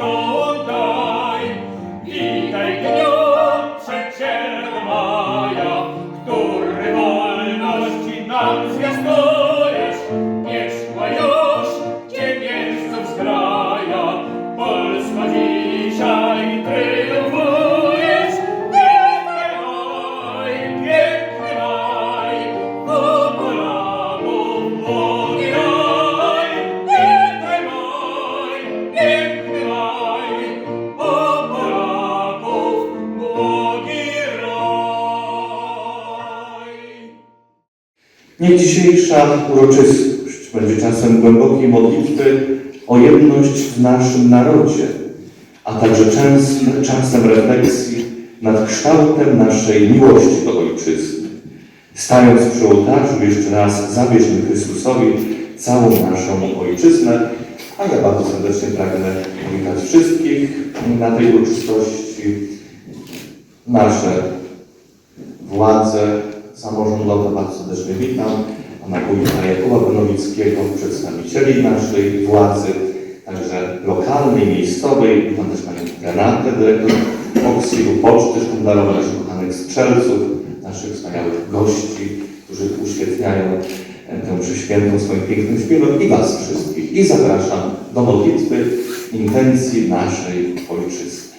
Lord. Uroczystość. Będzie czasem głębokiej modlitwy o jedność w naszym narodzie, a także częstym czasem refleksji nad kształtem naszej miłości do Ojczyzny. Stając przy ołtarzu jeszcze raz zawieźmy Chrystusowi całą naszą Ojczyznę, a ja bardzo serdecznie pragnę powitać wszystkich na tej uroczystości. Nasze władze samorządowe bardzo serdecznie witam, wójta Jakuba Benowickiego, przedstawicieli naszej władzy, także lokalnej, miejscowej, witam też panią Renatę, dyrektor Oksidu Poczty Sztandarowej, naszych kochanych strzelców, naszych wspaniałych gości, którzy uświetniają tę przeświętą swoim pięknym śpiewem i was wszystkich. I zapraszam do modlitwy intencji naszej Ojczyzny.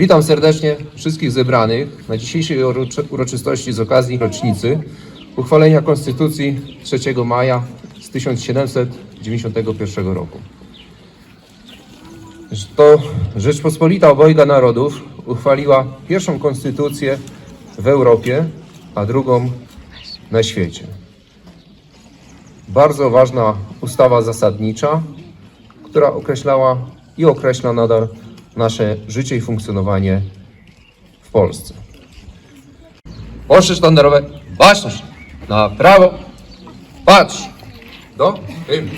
Witam serdecznie wszystkich zebranych na dzisiejszej uroczy- uroczystości z okazji rocznicy uchwalenia Konstytucji 3 maja z 1791 roku. To Rzeczpospolita Obojga Narodów uchwaliła pierwszą konstytucję w Europie, a drugą na świecie. Bardzo ważna ustawa zasadnicza, która określała i określa nadal nasze życie i funkcjonowanie w Polsce. Ostrze sztandarowe, baczność na prawo, patrz do tyłu.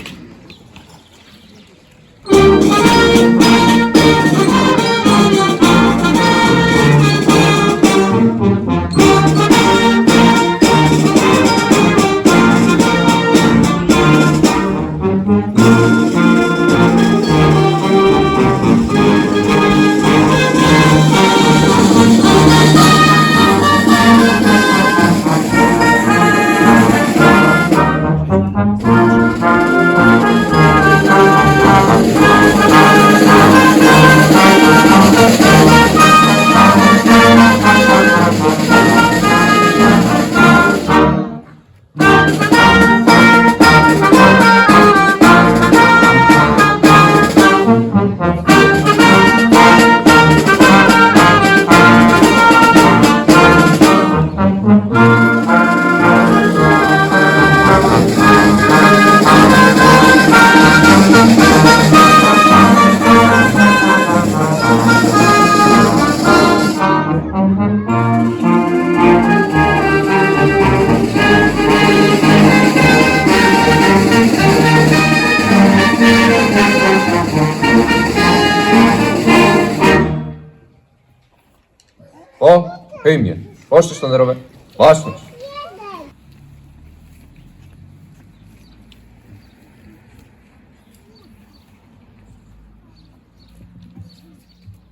Po hymnie. Poszczęść sztandarowe. Własność.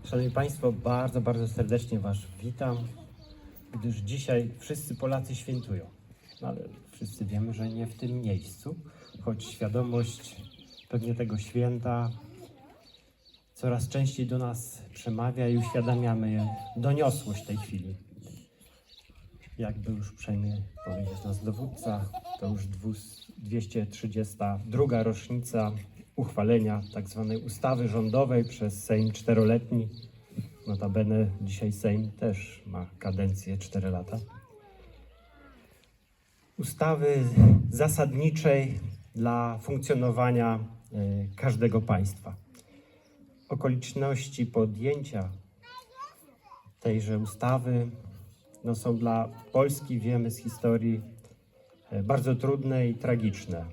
Szanowni Państwo, bardzo, bardzo serdecznie Was witam, gdyż dzisiaj wszyscy Polacy świętują. No ale wszyscy wiemy, że nie w tym miejscu, choć świadomość pewnie tego święta coraz częściej do nas przemawia i uświadamiamy doniosłość tej chwili. Jakby już uprzejmie powiedzieć nas dowódca, to już 232 rocznica uchwalenia tzw. ustawy rządowej przez Sejm czteroletni. Notabene dzisiaj Sejm też ma kadencję 4 lata. Ustawy zasadniczej dla funkcjonowania e, każdego państwa. Okoliczności podjęcia tejże ustawy no, są dla Polski, wiemy z historii, e, bardzo trudne i tragiczne.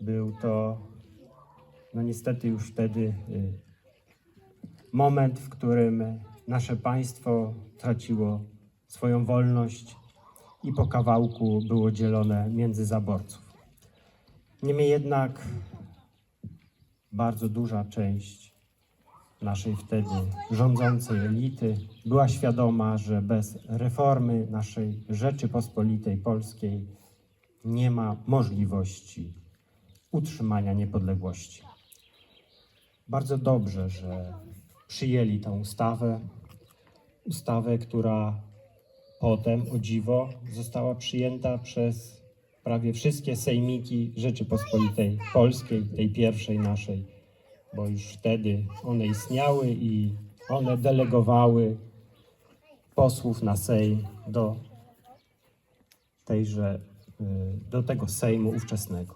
Był to, no niestety już wtedy y, moment, w którym nasze państwo traciło swoją wolność i po kawałku było dzielone między zaborców. Niemniej jednak bardzo duża część naszej wtedy rządzącej elity była świadoma, że bez reformy naszej Rzeczypospolitej Polskiej nie ma możliwości utrzymania niepodległości. Bardzo dobrze, że przyjęli tę ustawę. Ustawę, która potem, o dziwo, została przyjęta przez prawie wszystkie sejmiki Rzeczypospolitej Polskiej, tej pierwszej naszej, bo już wtedy one istniały i one delegowały posłów na Sejm do tejże, y, do tego Sejmu ówczesnego.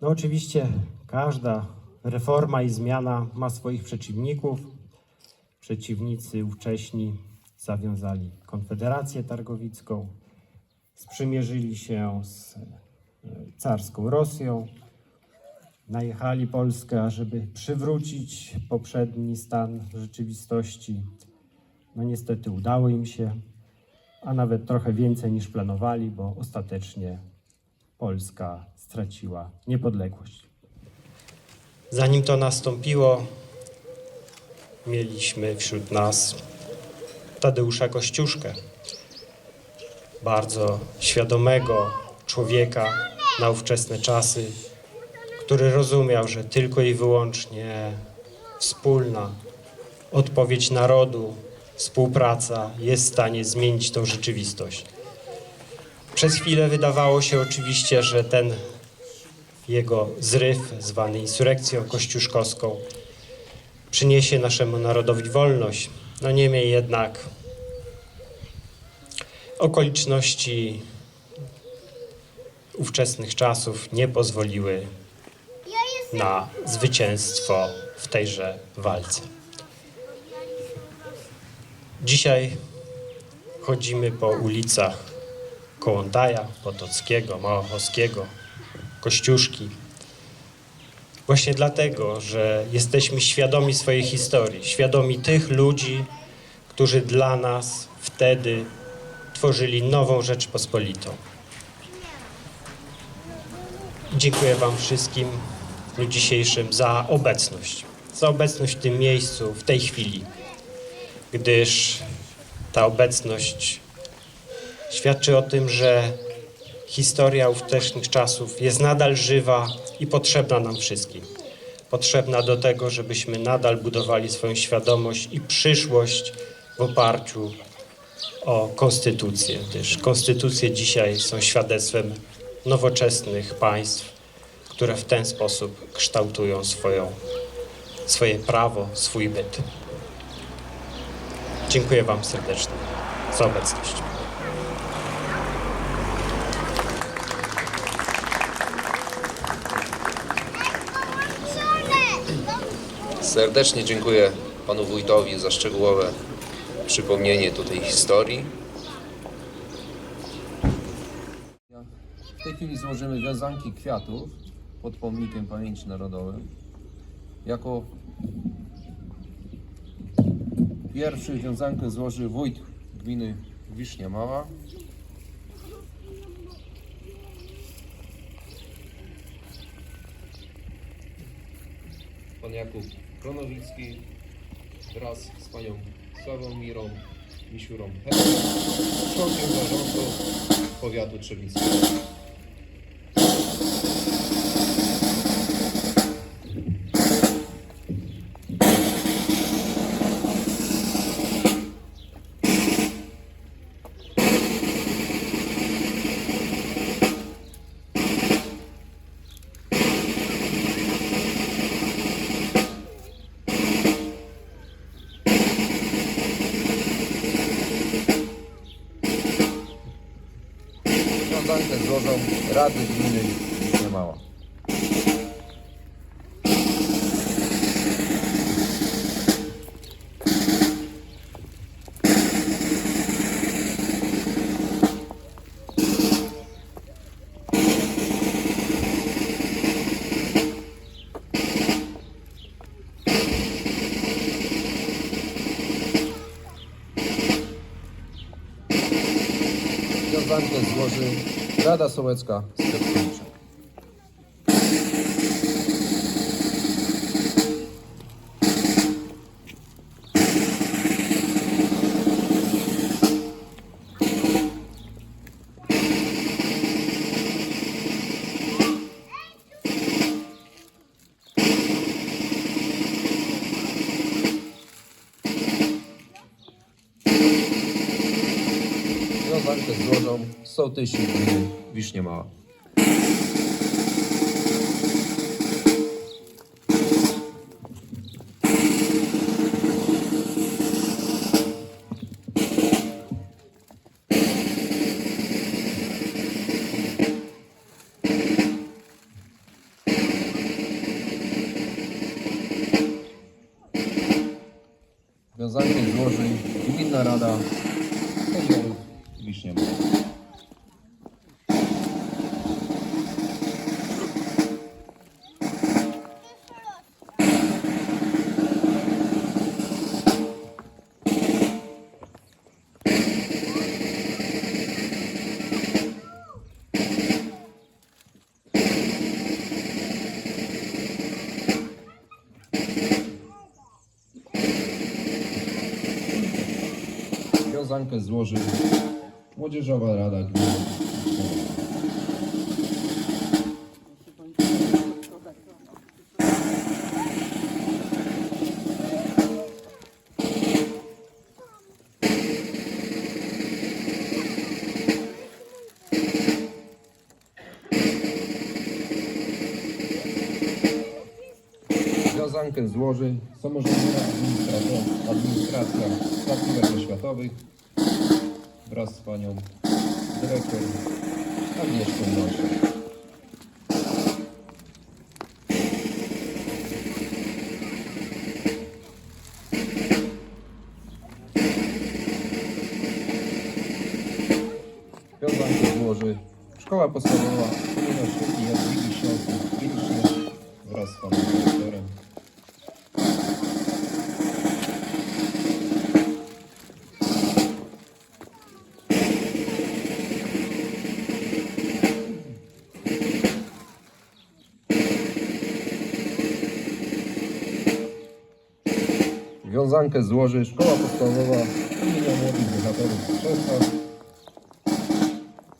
No oczywiście każda reforma i zmiana ma swoich przeciwników. Przeciwnicy ówcześni zawiązali Konfederację Targowicką, sprzymierzyli się z e, carską Rosją, najechali Polskę, ażeby przywrócić poprzedni stan rzeczywistości. No niestety udało im się, a nawet trochę więcej niż planowali, bo ostatecznie Polska straciła niepodległość. Zanim to nastąpiło, mieliśmy wśród nas Tadeusza Kościuszkę, bardzo świadomego człowieka na ówczesne czasy, który rozumiał, że tylko i wyłącznie wspólna odpowiedź narodu, współpraca jest w stanie zmienić tą rzeczywistość. Przez chwilę wydawało się oczywiście, że ten jego zryw, zwany insurekcją kościuszkowską, przyniesie naszemu narodowi wolność. No niemniej jednak okoliczności ówczesnych czasów nie pozwoliły na zwycięstwo w tejże walce. Dzisiaj chodzimy po ulicach Kołątaja, Potockiego, Małachowskiego, Kościuszki. Właśnie dlatego, że jesteśmy świadomi swojej historii, świadomi tych ludzi, którzy dla nas wtedy tworzyli nową Rzeczpospolitą. Dziękuję Wam wszystkim w dniu dzisiejszym za obecność, za obecność w tym miejscu, w tej chwili, gdyż ta obecność świadczy o tym, że historia ówczesnych czasów jest nadal żywa i potrzebna nam wszystkim. Potrzebna do tego, żebyśmy nadal budowali swoją świadomość i przyszłość w oparciu o konstytucję, gdyż konstytucje dzisiaj są świadectwem nowoczesnych państw, które w ten sposób kształtują swoją, swoje prawo, swój byt. Dziękuję Wam serdecznie za obecność. Serdecznie dziękuję panu wójtowi za szczegółowe przypomnienie tutaj historii. W tej chwili złożymy wiązanki kwiatów pod pomnikiem pamięci narodowej jako pierwszy wiązankę złoży wójt gminy Wisznia Mała. Pan Jakub Kronowicki wraz z panią Sławomirą Misiurą Hector, członkiem zarządu powiatu trzebnickiego. должен радовать меня. Rada Sołecka sołtysi gminy Wisznia Mała. Wiązankę złoży Gminna Rada Wisznia Mała. Wiązankę złoży Młodzieżowa Rada Gminy. Wiązankę złoży samorządowa administracja, administracja placówek oświatowych dyrektor Agnieszką Nosią. Wiązankę złoży Szkoła Podstawowa imienia Świętej Jadwigi Śląskiej Kielisznie wraz z panem Wiązankę złoży Szkoła Podstawowa imienia Młodych Bohaterów Częsta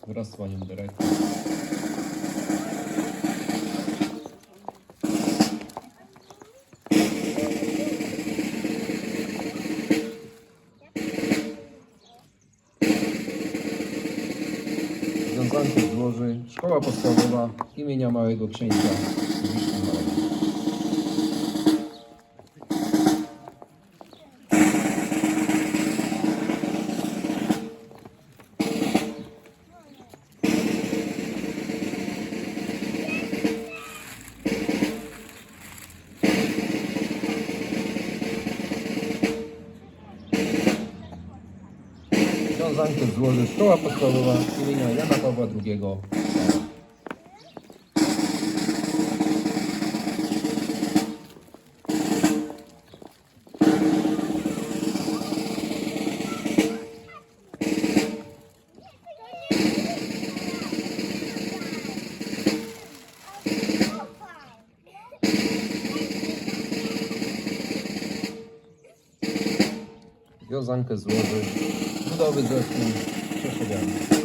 wraz z panią dyrektor. Wiązankę złoży Szkoła Podstawowa imienia Małego Księcia Wiśni Małej. Szkoła Podstawowa imienia Jana Pawła II. Wiązankę złoży, budowy zespół. রেখে দেওয়া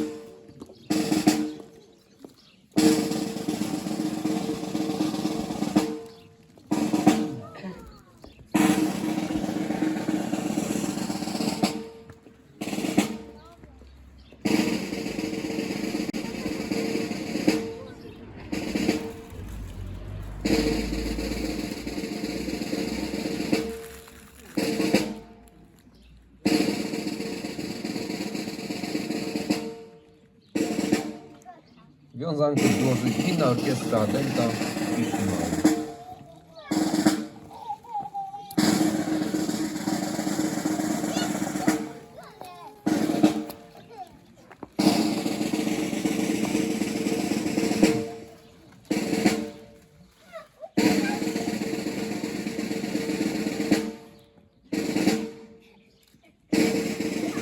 Wiązankę złoży Gminna Orkiestra Dęta Jeśli Małej.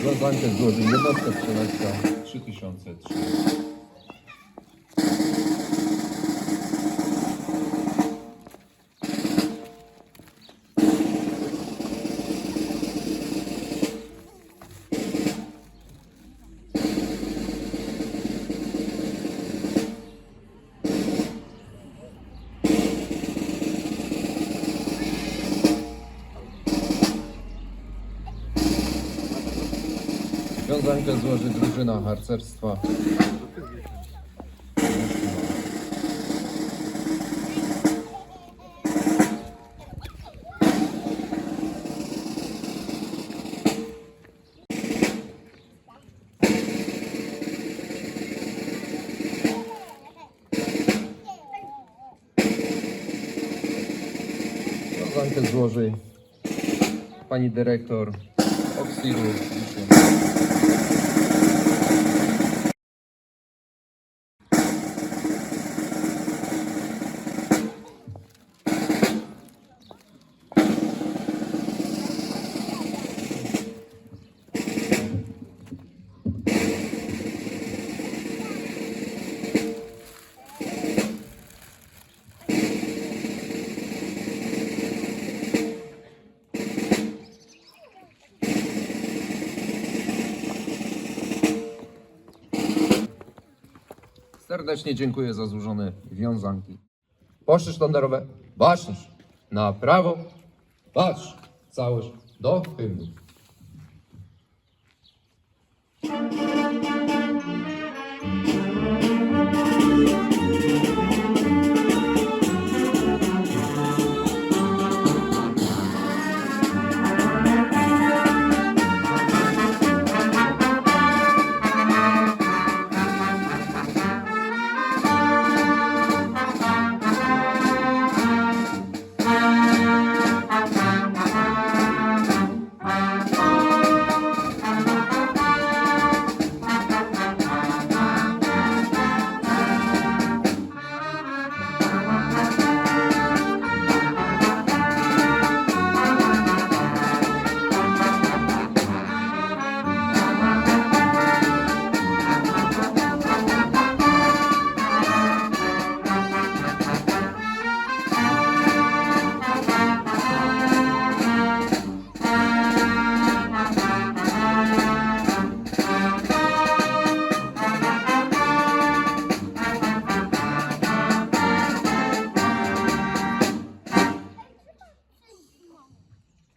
Wiązankę złoży jednostka strzelecka 3003. Wiązankę złoży drużyna harcerstwa. Wiązankę złoży pani dyrektor Oksiru. Serdecznie dziękuję za złożone wiązanki. Poszły sztandarowe, baczność. Na prawo, patrz. Całość do hymnu.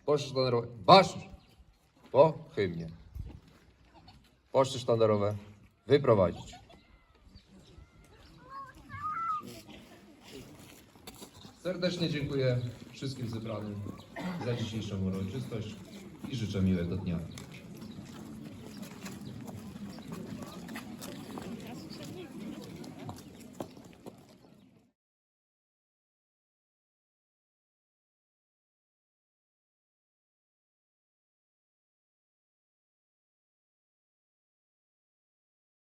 Poszły sztandarowe, baczność. Po hymnie. Poszły sztandarowe, wyprowadzić. Serdecznie dziękuję wszystkim zebranym za dzisiejszą uroczystość i życzę miłego dnia.